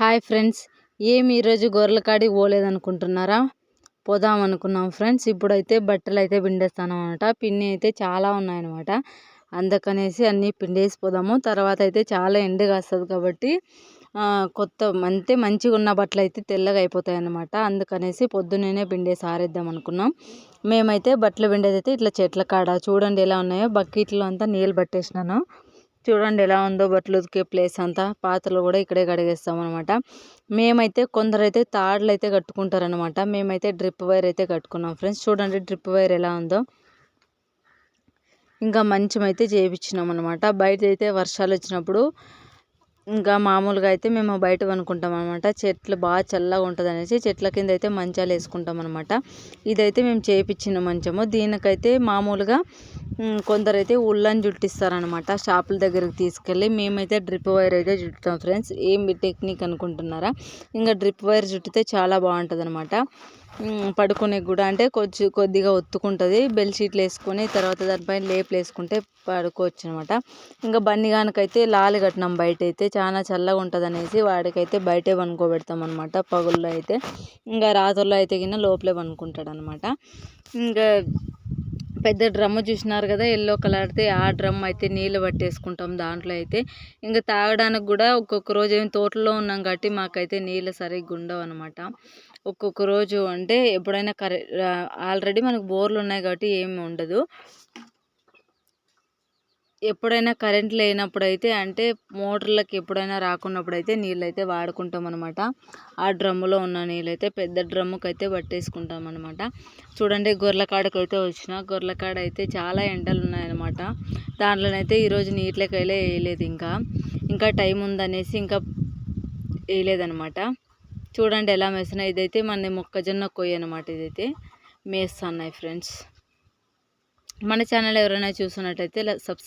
Hi friends ఏమి ఈరోజు గొర్రెల కాడికి పోలేదనుకుంటున్నారా? పోదాం అనుకున్నాం ఫ్రెండ్స్ ఇప్పుడైతే బట్టలు అయితే పిండేస్తాను అనమాట పిన్ని అయితే చాలా ఉన్నాయన్నమాట. అందుకనేసి అన్నీ పిండేసి పోదాము తర్వాత అయితే చాలా ఎండగా వస్తుంది కాబట్టి కొత్త అంతే మంచిగా ఉన్న బట్టలు అయితే తెల్లగా అయిపోతాయి అన్నమాట అందుకనేసి పొద్దున్నే పిండేసి ఆరేద్దాం అనుకున్నాం. మేమైతే బట్టలు పిండేదైతే ఇట్లా చెట్ల కాడ చూడండి ఎలా ఉన్నాయో బకెట్లో అంతా నీళ్ళు పట్టేసినాను. చూడండి ఎలా ఉందో బట్టలు ఉతికే ప్లేస్ అంతా. పాత్రలు కూడా ఇక్కడే కడిగేస్తాం అనమాట మేమైతే కొందరైతే తాడులు అయితే కట్టుకుంటారనమాట మేమైతే డ్రిప్ వైర్ అయితే కట్టుకున్నాం ఫ్రెండ్స్ చూడండి డ్రిప్ వైర్ ఎలా ఉందో. ఇంకా మంచం అయితే చేయించినాం అనమాట బయట అయితే వర్షాలు వచ్చినప్పుడు ఇంకా మామూలుగా అయితే మేము బయట కొనుక్కుంటాం అనమాట చెట్లు బాగా చల్లగా ఉంటుంది అనేసి చెట్ల కింద అయితే మంచాలు వేసుకుంటాం అనమాట ఇదైతే మేము చేయించిన మంచము. దీనికైతే మామూలుగా కొందరైతే ఉళ్ళని జుట్టిస్తారనమాట షాపుల దగ్గరికి తీసుకెళ్ళి మేమైతే డ్రిప్ వైర్ అయితే జుట్టుతాం ఫ్రెండ్స్. ఏం టెక్నిక్ అనుకుంటున్నారా? ఇంకా డ్రిప్ వైర్ జుట్టితే చాలా బాగుంటుంది అనమాట పడుకునే కూడా అంటే కొంచెం కొద్దిగా ఒత్తుకుంటుంది. బెడ్షీట్లు వేసుకొని తర్వాత దానిపైన లేపులు వేసుకుంటే పడుకోవచ్చు అనమాట ఇంకా బన్నిగానికైతే లాలి కట్టినాం బయట అయితే చాలా చల్లగా ఉంటుంది అనేసి వాడికైతే బయటే పనుకోబెడతాం అనమాట పగుల్లో అయితే. ఇంకా రాత్రుల్లో అయితే కింద లోపలే పనుకుంటాడు అనమాట ఇంకా పెద్ద డ్రమ్ము చూసినారు కదా ఎల్లో కలర్ది. ఆ డ్రమ్ అయితే నీళ్ళు పట్టేసుకుంటాం దాంట్లో అయితే. ఇంకా తాగడానికి కూడా ఒక్కొక్క రోజు ఏమి తోటలో ఉన్నాం కాబట్టి మాకైతే నీళ్ళు సరిగ్గా ఉండవు అనమాట ఒక్కొక్క రోజు అంటే ఎప్పుడైనా కరె ఆల్రెడీ మనకు బోర్లు ఉన్నాయి కాబట్టి ఏమి ఉండదు. ఎప్పుడైనా కరెంట్ లేనప్పుడైతే అంటే మోటార్లకు ఎప్పుడైనా రాకున్నప్పుడైతే నీళ్ళైతే వాడుకుంటాం అనమాట ఆ డ్రమ్ములో ఉన్న నీళ్ళైతే పెద్ద డ్రమ్ముకి అయితే పట్టేసుకుంటాం అనమాట చూడండి గొర్రెల అయితే వచ్చిన. గొర్రెల కాడ అయితే చాలా ఎండలు ఉన్నాయన్నమాట దాంట్లోనైతే ఈరోజు నీటిలోకి వెళ్ళే వేయలేదు ఇంకా. ఇంకా టైం ఉందనేసి ఇంకా వేయలేదనమాట. చూడండి ఎలా మేసిన ఇదైతే మన మొక్కజొన్న కొయ్య అనమాట ఇదైతే. మేస్తున్నాయి ఫ్రెండ్స్. మన ఛానల్ ఎవరైనా చూసినట్టయితే సబ్